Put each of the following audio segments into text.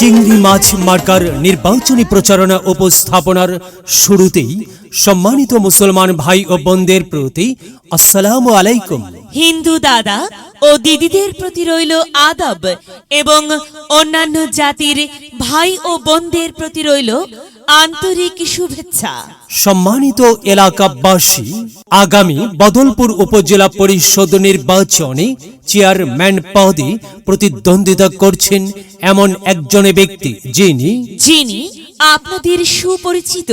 চিংড়ি মাছ মার্কার নির্বাচনী প্রচারণা উপস্থাপনার শুরুতেই সম্মানিত মুসলমান ভাই ও বোনদের প্রতি আসসালাম আলাইকুম। হিন্দু দাদা ও দিদিদের প্রতি রইল আদব এবং অন্যান্য জাতির ভাই ও বোনদের প্রতি রইল আন্তরিক শুভেচ্ছা। সম্মানিত এলাকাবাসী আগামী বদলপুর উপজেলা পরিষদ নির্বাচনে চেয়ারম্যান পদে প্রতিদ্বন্দ্বিতা করছেন এমন একজন ব্যক্তি যিনি যিনি আপনাদের সুপরিচিত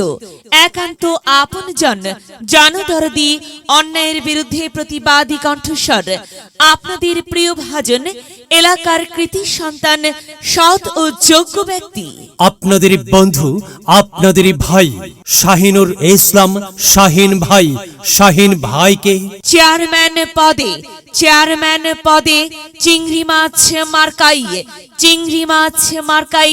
একান্ত আপনজন জনদরদি অন্যায়ের বিরুদ্ধে প্রতিবাদী কণ্ঠস্বর আপনাদের প্রিয় ভাজন এলাকার কৃতি সন্তান সৎ ও যোগ্য ব্যক্তি। আপনাদের বন্ধু আপনাদের ভাই শাহিনুর ইসলাম শাহিন ভাই শাহিন ভাইকে চেয়ারম্যান পদে চেয়ারম্যান পদে চিংড়ি মাছ মার্কাই চিংড়ি মাছ মার্কাই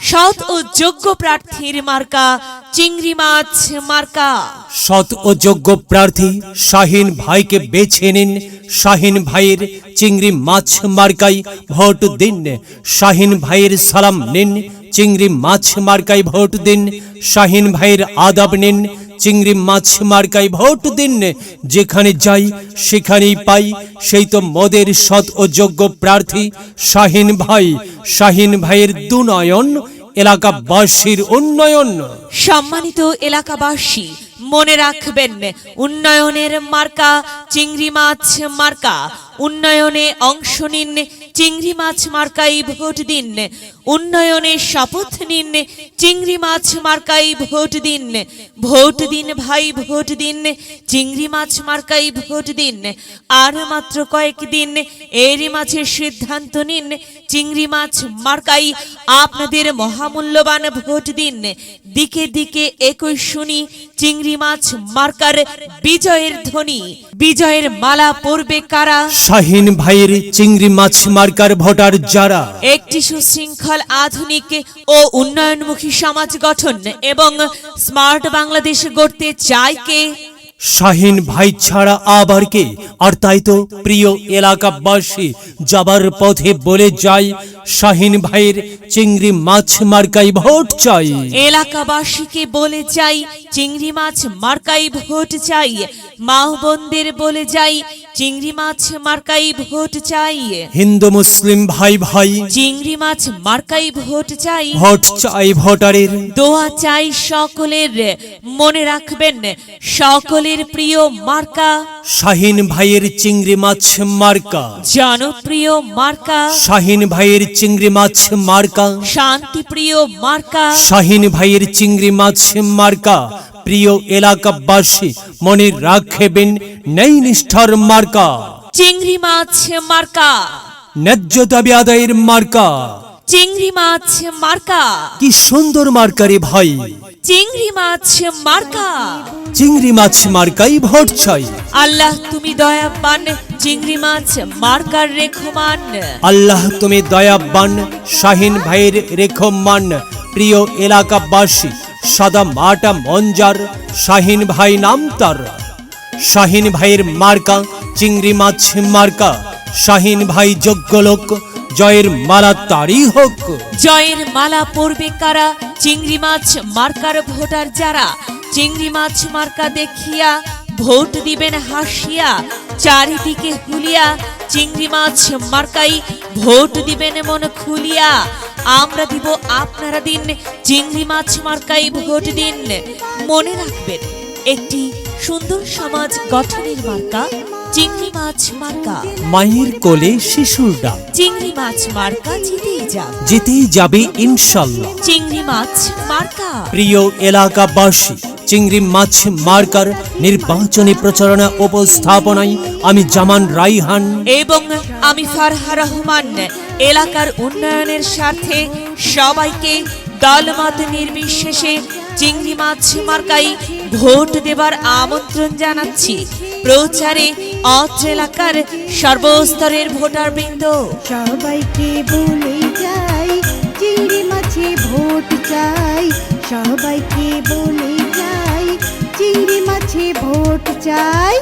সৎ ও যোগ্য প্রার্থীর মার্কা, চিংড়ি মাছ মার্কা। সৎ ও যোগ্য প্রার্থী শাহিন ভাইকে বেছে নিন। শাহিন ভাইয়ের চিংড়ি মাছ মার্কাই ভোট দিন। শাহিন ভাইয়ের সালাম নিন। চিংড়ি মাছ মার্কাই ভোট দিন। শাহিন ভাইয়ের আদাব নিন। চিংড়ি মাছ মার্কাই ভোট দিন। যেখানে যাই, সেখানেই পাই। সেই তো মদের সৎ ও যোগ্য প্রার্থী শাহিন ভাই। শাহিন ভাইয়ের দুনয়ন, এলাকাবাসীর উন্নয়ন। সম্মানিত এলাকাবাসী, মনে রাখবেন, উন্নয়নের মার্কা, চিংড়ি মাছ মার্কা। উন্নয়নে অংশ নিন চিংড়ি মাছ মার্কাই ভোট দিন। উন্নয়নে শপথ নিন। চিংড়ি মাছ মার্কাই ভোট দিন। ভোট দিন ভাই, ভোট দিন। চিংড়ি মাছ মার্কাই ভোট দিন। আর মাত্র কয়েকদিন এরই মাঝে সিদ্ধান্ত নিন। চিংড়ি মাছ মার্কাই আপনাদের মহামূল্যবান ভোট দিন। দিকে দিকে একই শুনি, চিংড়ি মাছ মার্কার বিজয়ের ধ্বনি। বিজয়ের মালা পরবে কারা? শাহিন ভাইয়ের চিংড়ি মাছ মার্কার ভোটার যারা? একটি সুশৃঙ্খল আধুনিক ও উন্নয়নমুখী সমাজ গঠন এবং স্মার্ট বাংলাদেশ গড়তে চায় কে? শাহিন ভাই ছাড়া আবার কে? আর তাই তো প্রিয় এলাকাবাসী যাবার পথে বলে যাই শাহিন ভাইয়ের চিংড়ি মাছ মার্কাই ভোট চাই। এলাকাবাসীকে বলে যাই চিংড়ি মাছ মার্কাই ভোট চাই। মা বোনদের বলে যাই চিংড়ি মাছ মার্কাই ভোট চাই। হিন্দু মুসলিম ভাই ভাই চিংড়ি মাছ মার্কাই ভোট চাই। ভোট চাই ভোটারের। দোয়া চাই সকলের মনে রাখবেন সকলের প্রিয় মার্কা। শাহিন ভাইয়ের চিংড়ি মাছ মার্কা। জনপ্রিয় মার্কা। শাহিন ভাইয়ের চিংড়ি মাছ মার্কা। শান্তিপ্রিয় মার্কা। শাহিন ভাইয়ের চিংড়ি মাছ মার্কা। প্রিয় এলাকাবাসী মনে রাখবেন নেই নিষ্ঠার মার্কা। চিংড়ি মাছ মার্কা। ন্যায্য দাবি আদায়ের মার্কা। চিংড়ি মাছ মার্কা। কি সুন্দর মার্কারে ভাই। চিংড়ি মাছ মার্কা। চিংড়ি মাছ মার্কাই ভোট চাই আল্লাহ তুমি দয়াবান চিংড়ি মাছ মার্কার রেখমান। আল্লাহ তুমি দয়াবান শাহিন ভাইয়ের রেখমান। প্রিয় এলাকাবাসী সাদা মাটা মঞ্জার শাহিন ভাই নাম তার। শাহিন ভাইয়ের মার্কা চিংড়ি মাছ মার্কা। শাহিন ভাই যোগ্য লোক জয়ের মালা তারই হোক। জয়ের মালা পড়বে কারা? চিংড়ি মাছ মার্কার ভোটার যারা? চিংড়ি মাছ মার্কা দেখিয়া ভোট দিবেন হাসিয়া, চারিদিকে হুলিয়া, চিংড়ি মাছ মার্কাই ভোট দিবেন মন খুলিয়া। আমরা দিব আপনারা দিন, চিংড়ি মাছ মার্কাই ভোট দিন। মনে রাখবেন, একটি সুন্দর সমাজ গঠনের মার্কা চিংড়ি মাছ মার্কা। মায়ের কোলে শিশুর ডাক। চিংড়ি মাছ মার্কা জিতেই যান যেতেই যাবে ইনশাল্লাহ। চিংড়ি মাছ মার্কা। প্রিয় এলাকাবাসী চিংড়ি মাছ মার্কার নির্বাচনী প্রচারণা উপস্থাপনায় আমি জামান রাইহান। এবং আমি ফারহা রহমান। এলাকার উন্নয়নের স্বার্থে সবাইকে দলমত নির্বিশেষে চিংড়ি মাছ মার্কাই ভোট দেবার আমন্ত্রণ জানাচ্ছি। প্রচারে অত্র এলাকার সর্বস্তরের ভোটার বৃন্দ সবাইকে বলে যাই, চিংড়ি মাছে ভোট চাই। সবাইকে বলে যাই, চিংড়ি মাছে ভোট চাই।